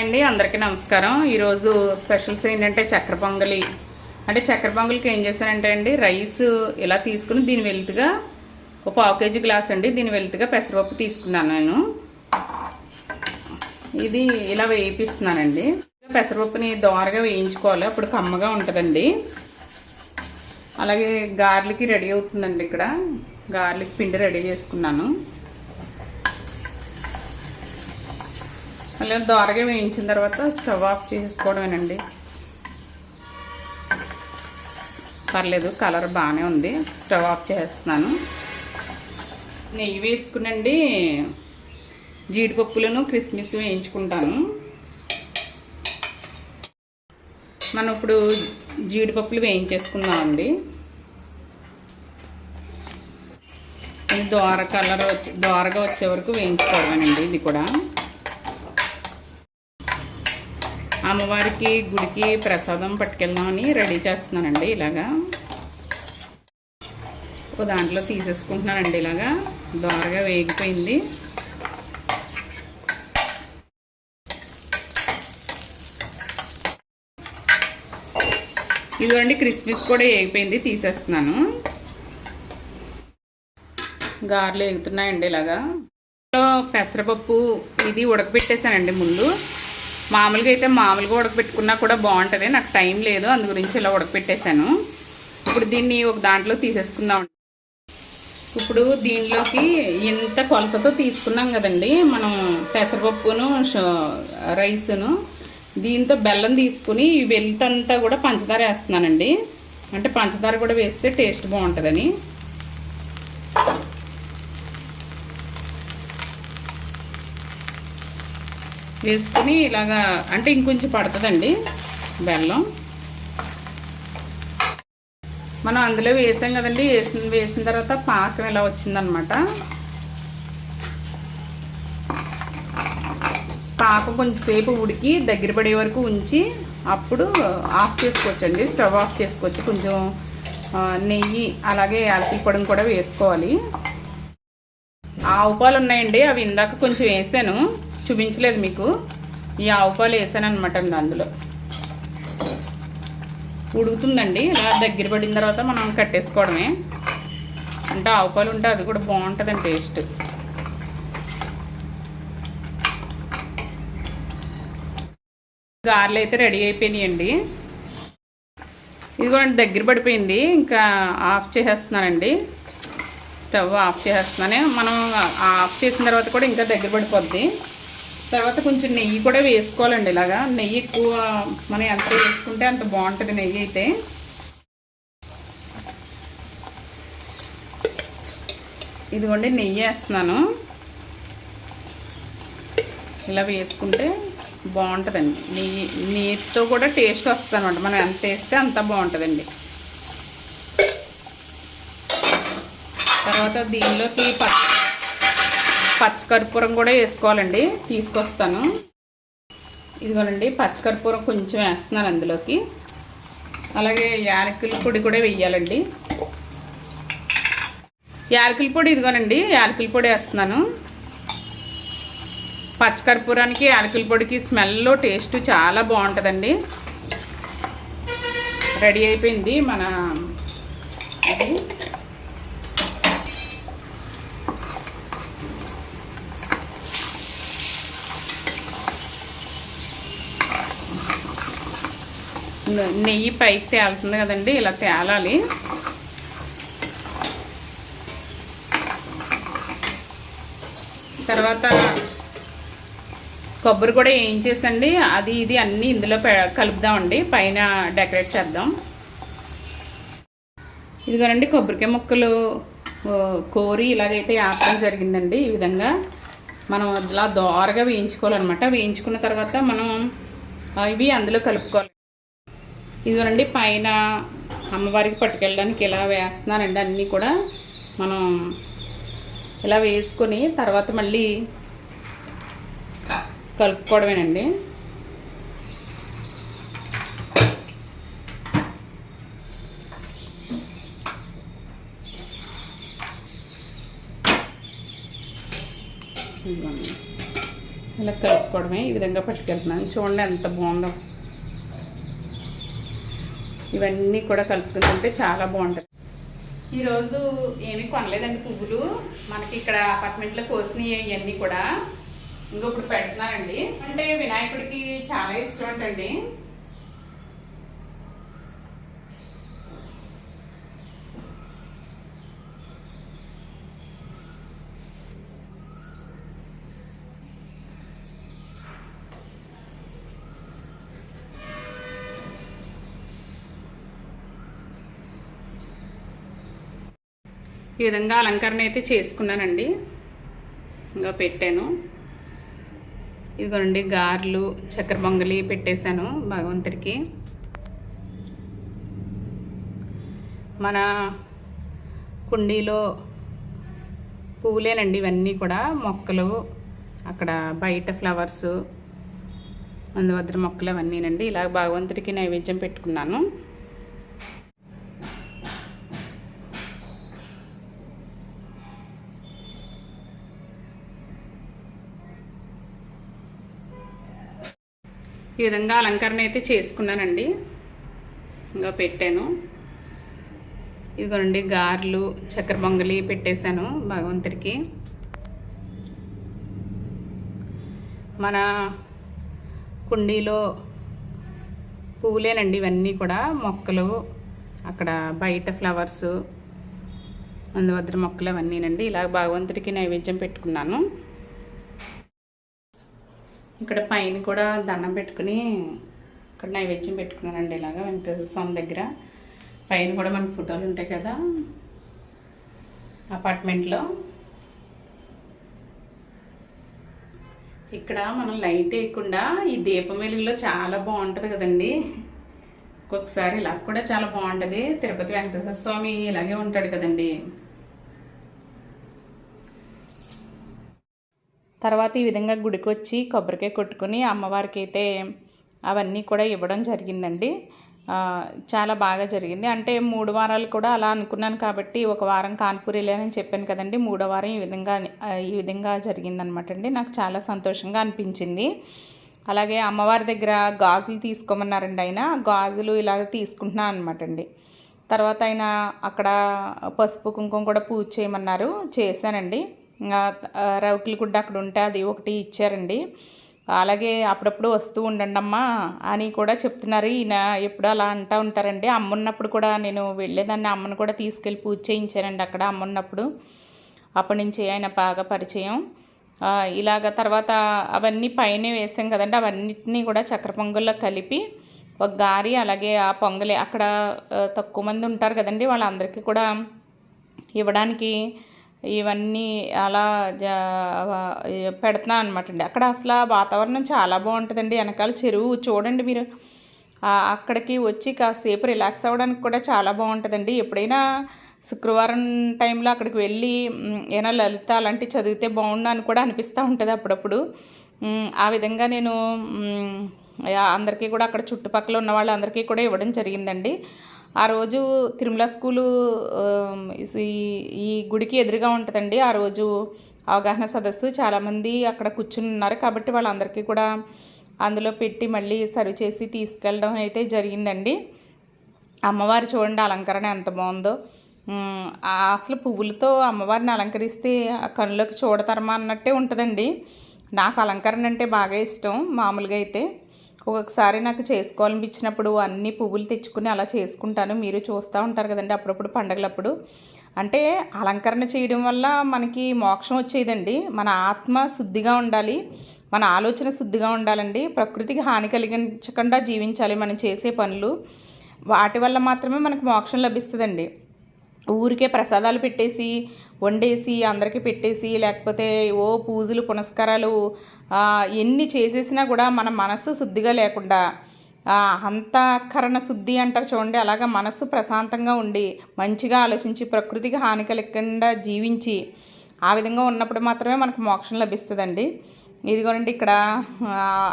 అండి అందరికీ నమస్కారం. ఈరోజు స్పెషల్స్ ఏంటంటే చక్కెర పొంగలి. అంటే చక్కెర పొంగలికి ఏం చేశానంటే అండి రైస్ ఇలా తీసుకుని దీని వెలుతుగా ఒక పావు కేజీ గ్లాస్ అండి దీని వెలుతుగా పెసరపప్పు తీసుకున్నాను నేను. ఇది ఇలా వేయిపిస్తున్నానండి. పెసరపప్పుని దోరగా వేయించుకోవాలి అప్పుడు కమ్మగా ఉంటుందండి. అలాగే గార్లిక్ రెడీ అవుతుందండి ఇక్కడ. గార్లిక్ పిండి రెడీ చేసుకున్నాను. మళ్ళీ దోరగా వేయించిన తర్వాత స్టవ్ ఆఫ్ చేసుకోవడమేనండి. పర్లేదు కలర్ బాగానే ఉంది. స్టవ్ ఆఫ్ చేస్తున్నాను. నెయ్యి వేసుకునండి. జీడిపప్పులను క్రిస్మిస్ వేయించుకుంటాను. మనం ఇప్పుడు జీడిపప్పులు వేయించేసుకుందామండి. దోర కలర్ వచ్చి దోరగా వచ్చే వరకు వేయించుకోవడమేనండి ఇది కూడా. అమ్మవారికి గుడికి ప్రసాదం పట్టుకెళ్దామని రెడీ చేస్తున్నానండి ఇలాగా. ఒక దాంట్లో తీసేసుకుంటున్నానండి ఇలాగా. దోరగా వేగిపోయింది. ఇదిగోండి క్రిస్మస్ కూడా వేగిపోయింది తీసేస్తున్నాను. గారెలు వేగుతున్నాయండి ఇలాగా. పెసరపప్పు ఇది ఉడకబెట్టేశానండి ముందు. మామూలుగా అయితే మామూలుగా ఉడకబెట్టుకున్నా కూడా బాగుంటుంది. నాకు టైం లేదు అందు గురించి ఇలా ఉడకబెట్టేశాను. ఇప్పుడు దీన్ని ఒక దాంట్లో తీసేసుకుందాం. ఇప్పుడు దీనిలోకి ఇంత కొలతతో తీసుకున్నాం కదండి. మనం పెసరపప్పును రైసును దీంతో బెల్లం తీసుకుని వెళ్తంతా కూడా పంచదార వేస్తున్నానండి. అంటే పంచదార కూడా వేస్తే టేస్ట్ బాగుంటుందని. వేసుకుని ఇలాగా అంటే ఇంకొంచెం పడుతుందండి బెల్లం. మనం అందులో వేసాం కదండి వేసిన వేసిన తర్వాత పాకం ఇలా వచ్చిందనమాట. పాకం కొంచెం సేపు ఉడికి దగ్గర పడే వరకు ఉంచి అప్పుడు ఆఫ్ చేసుకోవచ్చండి స్టవ్ ఆఫ్ చేసుకోవచ్చు. కొంచెం నెయ్యి అలాగే యాలకుల పొడిని కూడా వేసుకోవాలి. ఆవు పాలు ఉన్నాయండి అవి ఇందాక కొంచెం వేసాను. చూపించలేదు మీకు. ఈ ఆవు పాలు వేసాను అనమాట అందులో. ఉడుకుతుందండి. ఇలా దగ్గర పడిన తర్వాత మనం కట్టేసుకోవడమే. అంటే ఆవు పాలు ఉంటే అది కూడా బాగుంటుందండి టేస్ట్. గారెలు అయితే రెడీ అయిపోయినాయండి. ఇదిగోండి దగ్గర పడిపోయింది. ఇంకా ఆఫ్ చేసేస్తున్నానండి. స్టవ్ ఆఫ్ చేసేస్తున్నాను. మనం ఆఫ్ చేసిన తర్వాత కూడా ఇంకా దగ్గర పడిపోద్ది. తర్వాత కొంచెం నెయ్యి కూడా వేసుకోవాలండి ఇలాగా. నెయ్యి ఎక్కువ మనం ఎంత వేసుకుంటే అంత బాగుంటుంది నెయ్యి అయితే. ఇదిగోండి నెయ్యి వేస్తున్నాను. ఇలా వేసుకుంటే బాగుంటుందండి. నెయ్యి నెయ్యితో కూడా టేస్ట్ వస్తుంది అనమాట మనం ఎంత వేస్తే అంత బాగుంటుందండి. తర్వాత దీనిలోకి పచ్చి పచ్చకర్పూరం కూడా వేసుకోవాలండి. తీసుకొస్తాను. ఇదిగోనండి పచ్చకర్పూరం కొంచెం వేస్తున్నాను అందులోకి. అలాగే యాలకుల పొడి కూడా వెయ్యాలండి యాలకుల పొడి ఇదిగోనండి యాలకుల పొడి వేస్తున్నాను. పచ్చకర్పూరానికి యాలకుల పొడికి స్మెల్ టేస్ట్ చాలా బాగుంటుందండి. రెడీ అయిపోయింది మన నెయ్యి పైకి తేలుతుంది కదండి ఇలా తేలాలి. తర్వాత కొబ్బరి కూడా ఏం చేసండి అది ఇది అన్నీ ఇందులో కలుపుదామండి పైన డెకరేట్ చేద్దాం. ఇదిగోనండి కొబ్బరికాయ ముక్కలు కోరి ఇలాగైతే ఆపడం జరిగిందండి ఈ విధంగా. మనం ఇలా దోరగా వేయించుకోవాలన్నమాట. వేయించుకున్న తర్వాత మనం ఇవి అందులో కలుపుకోవాలి. ఇదిగోనండి పైన అమ్మవారికి పట్టుకెళ్ళడానికి ఇలా వేస్తున్నానండి అన్నీ కూడా మనం ఇలా వేసుకొని తర్వాత మళ్ళీ కలుపుకోవడమేనండి. ఇలా కలుపుకోవడమే ఈ విధంగా పట్టుకెళ్తున్నాను. చూడండి ఎంత బాగుందో. ఇవన్నీ కూడా కలుపుకుంటుంటే చాలా బాగుంటుంది. ఈరోజు ఏమీ కొనలేదండి పువ్వులు. మనకి ఇక్కడ అపార్ట్మెంట్లో కోసినవి ఇవన్నీ కూడా. ఇంకొకటి పెడుతున్నానండి. అంటే వినాయకుడికి చాలా ఇష్టం అంటండి. ఈ విధంగా అలంకరణ అయితే చేసుకున్నానండి. ఇంకా పెట్టాను. ఇదిగోండి గారెలు చక్కెర బొంగలి పెట్టేశాను భగవంతుడికి. మన కుండీలో పువ్వులేనండి ఇవన్నీ కూడా మొక్కలు అక్కడ బయట ఫ్లవర్స్ అందువద్ద మొక్కలు అవన్నీనండి. ఇలా భగవంతుడికి నైవేద్యం పెట్టుకున్నాను. ఈ విధంగా అలంకరణ అయితే చేసుకున్నానండి. ఇంకా పెట్టాను. ఇదిగోనండి గారెలు చక్కెర బొంగలి పెట్టేశాను భగవంతుడికి. మన కుండీలో పువ్వులేనండి ఇవన్నీ కూడా మొక్కలు అక్కడ బయట ఫ్లవర్స్ అందువద్ద మొక్కలు అవన్నీనండి. ఇలా భగవంతుడికి నైవేద్యం పెట్టుకున్నాను. ఇక్కడ పైన కూడా దండం పెట్టుకుని ఇక్కడ నైవేద్యం పెట్టుకున్నానండి ఇలాగా వెంకటేశ్వర స్వామి దగ్గర. పైన కూడా మన ఫోటోలు ఉంటాయి కదా. అపార్ట్మెంట్లో. ఇక్కడ మనం లైట్ వేయకుండా ఈ దీపం వెలుగులో చాలా బాగుంటుంది కదండి. ఒక్కొక్కసారి ఇలా కూడా చాలా బాగుంటుంది. తిరుపతి వెంకటేశ్వర స్వామి ఇలాగే ఉంటాడు కదండి. తర్వాత ఈ విధంగా గుడికొచ్చి కొబ్బరికాయ కొట్టుకుని అమ్మవారికి అయితే అవన్నీ కూడా ఇవ్వడం జరిగిందండి. చాలా బాగా జరిగింది. అంటే మూడు వారాలు కూడా అలా అనుకున్నాను కాబట్టి ఒక వారం కాన్పూర్ వెళ్ళానని చెప్పాను కదండి. మూడో వారం ఈ విధంగా ఈ విధంగా జరిగిందనమాట అండి. నాకు చాలా సంతోషంగా అనిపించింది. అలాగే అమ్మవారి దగ్గర గాజులు తీసుకోమన్నారండి ఆయన. గాజులు ఇలాగ తీసుకుంటున్నాను అనమాట అండి. తర్వాత ఆయన అక్కడ పసుపు కుంకుమ కూడా పూజ చేయమన్నారు. చేశానండి. రవికిల గుడ్డ అక్కడ ఉంటే అది ఒకటి ఇచ్చారండి. అలాగే అప్పుడప్పుడు వస్తూ ఉండండి అమ్మా అని కూడా చెప్తున్నారు. ఈయన ఎప్పుడు అలా అంటూ ఉంటారండి. అమ్మ ఉన్నప్పుడు కూడా నేను వెళ్ళేదాన్ని. అమ్మను కూడా తీసుకెళ్ళి పూజ చేయించానండి అక్కడ అమ్మ ఉన్నప్పుడు. అప్పటి నుంచి ఆయన బాగా పరిచయం. ఇలాగ తర్వాత అవన్నీ పైన వేసాం కదండి. అవన్నిటినీ కూడా చక్కెర పొంగల్లో కలిపి ఒక గారి అలాగే ఆ పొంగలి అక్కడ తక్కువ మంది ఉంటారు కదండి. వాళ్ళందరికీ కూడా ఇవ్వడానికి ఇవన్నీ అలా జా పెడుతున్నాను అనమాట అండి అక్కడ అసలు వాతావరణం చాలా బాగుంటుందండి. వెనకాల చెరువు చూడండి మీరు. అక్కడికి వచ్చి కాసేపు రిలాక్స్ అవ్వడానికి కూడా చాలా బాగుంటుందండి. ఎప్పుడైనా శుక్రవారం టైంలో అక్కడికి వెళ్ళి ఏమైనా లలిత అలాంటివి చదివితే బాగుండు అని కూడా అనిపిస్తూ ఉంటుంది అప్పుడప్పుడు. ఆ విధంగా నేను అందరికీ కూడా అక్కడ చుట్టుపక్కల ఉన్న వాళ్ళందరికీ కూడా ఇవ్వడం జరిగిందండి. ఆ రోజు తిరుమల స్కూలు ఈ గుడికి ఎదురుగా ఉంటుందండి. ఆ రోజు అవగాహన సదస్సు. చాలామంది అక్కడ కూర్చుని ఉన్నారు కాబట్టి వాళ్ళందరికీ కూడా అందులో పెట్టి మళ్ళీ సర్వ్ చేసి తీసుకెళ్ళడం అయితే జరిగిందండి. అమ్మవారు చూడండి అలంకరణ ఎంత బాగుందో. అసలు పువ్వులతో అమ్మవారిని అలంకరిస్తే కనులోకి చూడతరమా అన్నట్టే ఉంటుందండి. నాకు అలంకరణ అంటే బాగా ఇష్టం మామూలుగా అయితే. ఒక్కొక్కసారి నాకు చేసుకోవాలనిపించినప్పుడు అన్ని పువ్వులు తెచ్చుకుని అలా చేసుకుంటాను. మీరు చూస్తూ ఉంటారు కదండి అప్పుడప్పుడు పండగలప్పుడు. అంటే అలంకరణ చేయడం వల్ల మనకి మోక్షం వచ్చేదండి. మన ఆత్మ శుద్ధిగా ఉండాలి. మన ఆలోచన శుద్ధిగా ఉండాలండి. ప్రకృతికి హాని కలిగించకుండా జీవించాలి మనం చేసే పనులు. వాటి వల్ల మాత్రమే మనకు మోక్షం లభిస్తుందండి. ఊరికే ప్రసాదాలు పెట్టేసి వండేసి అందరికీ పెట్టేసి లేకపోతే ఓ పూజలు పునస్కారాలు ఎన్ని చేసేసినా కూడా మన మనస్సు శుద్ధిగా లేకుండా అంతఃకరణ శుద్ధి అంటారు చూడండి అలాగా మనస్సు ప్రశాంతంగా ఉండి మంచిగా ఆలోచించి ప్రకృతికి హాని కలగకుండా జీవించి ఆ విధంగా ఉన్నప్పుడు మాత్రమే మనకు మోక్షం లభిస్తుందండి. ఇదిగోనండి ఇక్కడ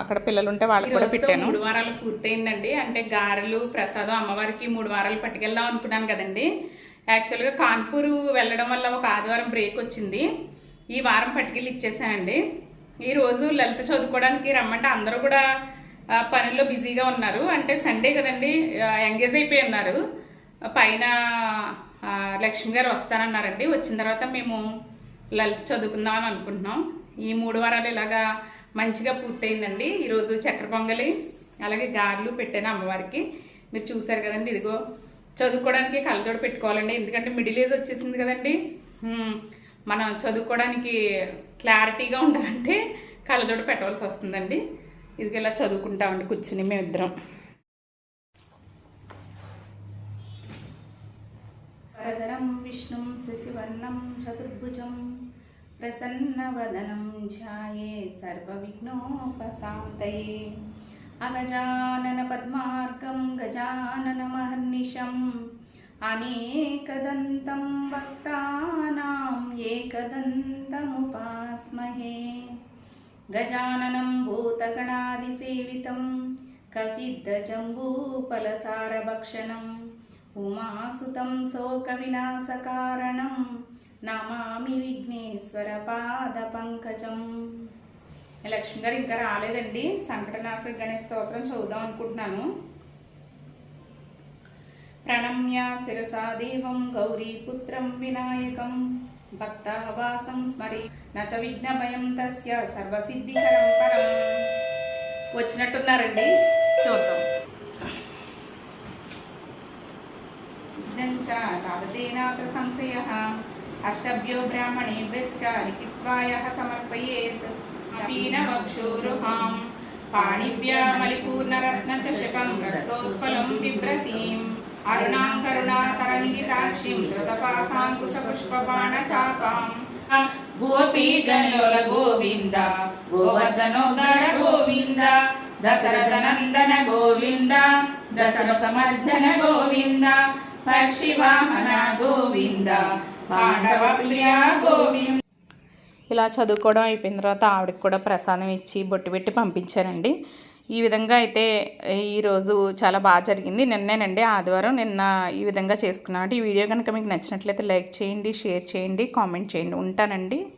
అక్కడ పిల్లలు ఉంటే వాళ్ళకి కూడా పెట్టాను. మూడు వారాలు పూర్తయిందండి. అంటే గారెలు ప్రసాదం అమ్మవారికి మూడు వారాలు పట్టుకెళ్దాం అనుకున్నాను కదండి. యాక్చువల్గా కాన్పూర్ వెళ్ళడం వల్ల ఒక ఆదివారం బ్రేక్ వచ్చింది. ఈ వారం పట్టుకెళ్ళి ఇచ్చేసానండి. ఈరోజు లలిత చదువుకోవడానికి రమ్మంటే అందరూ కూడా పనుల్లో బిజీగా ఉన్నారు. అంటే సండే కదండి ఎంగేజ్ అయిపోయి ఉన్నారు. పైన లక్ష్మి గారు వస్తానన్నారండి. వచ్చిన తర్వాత మేము లలిత చదువుకుందామని అనుకుంటున్నాం. ఈ మూడు వారాలు ఇలాగా మంచిగా పూర్తయిందండి. ఈరోజు చక్కెర పొంగలి అలాగే గారెలు పెట్టాను అమ్మవారికి. మీరు చూసారు కదండి ఇదిగో. చదువుకోవడానికి కళ్ళజోడు పెట్టుకోవాలండి. ఎందుకంటే మిడిల్ ఏజ్ వచ్చేసింది కదండి. మనం చదువుకోవడానికి క్లారిటీగా ఉండాలంటే కళ్ళజోడు పెట్టవలసి వస్తుందండి. ఇది ఇలా చదువుకుంటామండి కూర్చుని మేమిద్దరం. వరదరం విష్ణుం శశివర్ణం చతుర్భుజం ప్రసన్నవదనం ధ్యాయే సర్వవిఘ్నోపశాంతయే. अनजाननपद्मार्गं गजाननमहर्निशम्। अनेकदन्तं भक्तानां एकदन्तमुपास्महे। गजाननं भूतगणादिसेवितं कविद्जं उमासुतं शोकविनाशकारणं नमामि विघ्नेश्वरपादपङ्कजम्। లక్ష్మి గారు ఇంకా రాలేదండి. సంకటనాశ గణేష్ స్తోత్రం చదువుదాం అనుకుంటున్నాను. ప్రణమ్య శిరసా దేవం గౌరీపుత్రం వినాయకం భక్తావాసం స్మరి నచ విఘ్నభయం తస్య సర్వసిద్ధికరం పరం. వచ్చినట్టున్నారండి. చూద్దాం. ఇదంచ తావదేనాత్ర సంశయ అష్టభ్యో బ్రాహ్మణే భ్రష్ట లిఖిత్వాయ సమర్పయేత్. అపీనవక్షోరుహాం పాణిభ్యామలిపూర్ణరత్నచషకం రక్తోత్పలం బిభ్రతీం అరుణాం కరుణాతరంగితాక్షిం ధృతపాశాంకుశపుష్పబాణచాపాం గోపీజనలోల గోవింద గోవర్ధనోదర గోవింద దశరథ నందన గోవింద దశముఖమర్దన గోవింద పక్షివాహన గోవింద పాండవ ప్రియా గోవింద ఇలా చదువుకోవడం అయిపోయిన తర్వాత ఆవిడకి కూడా ప్రసాదం ఇచ్చి బొట్టు పెట్టి పంపించారండి. ఈ విధంగా అయితే ఈరోజు చాలా బాగా జరిగింది. నిన్నేనండి ఆదివారం నిన్న ఈ విధంగా చేసుకున్నాను. ఈ వీడియో కనుక మీకు నచ్చినట్లయితే లైక్ చేయండి షేర్ చేయండి కామెంట్ చేయండి. ఉంటానండి.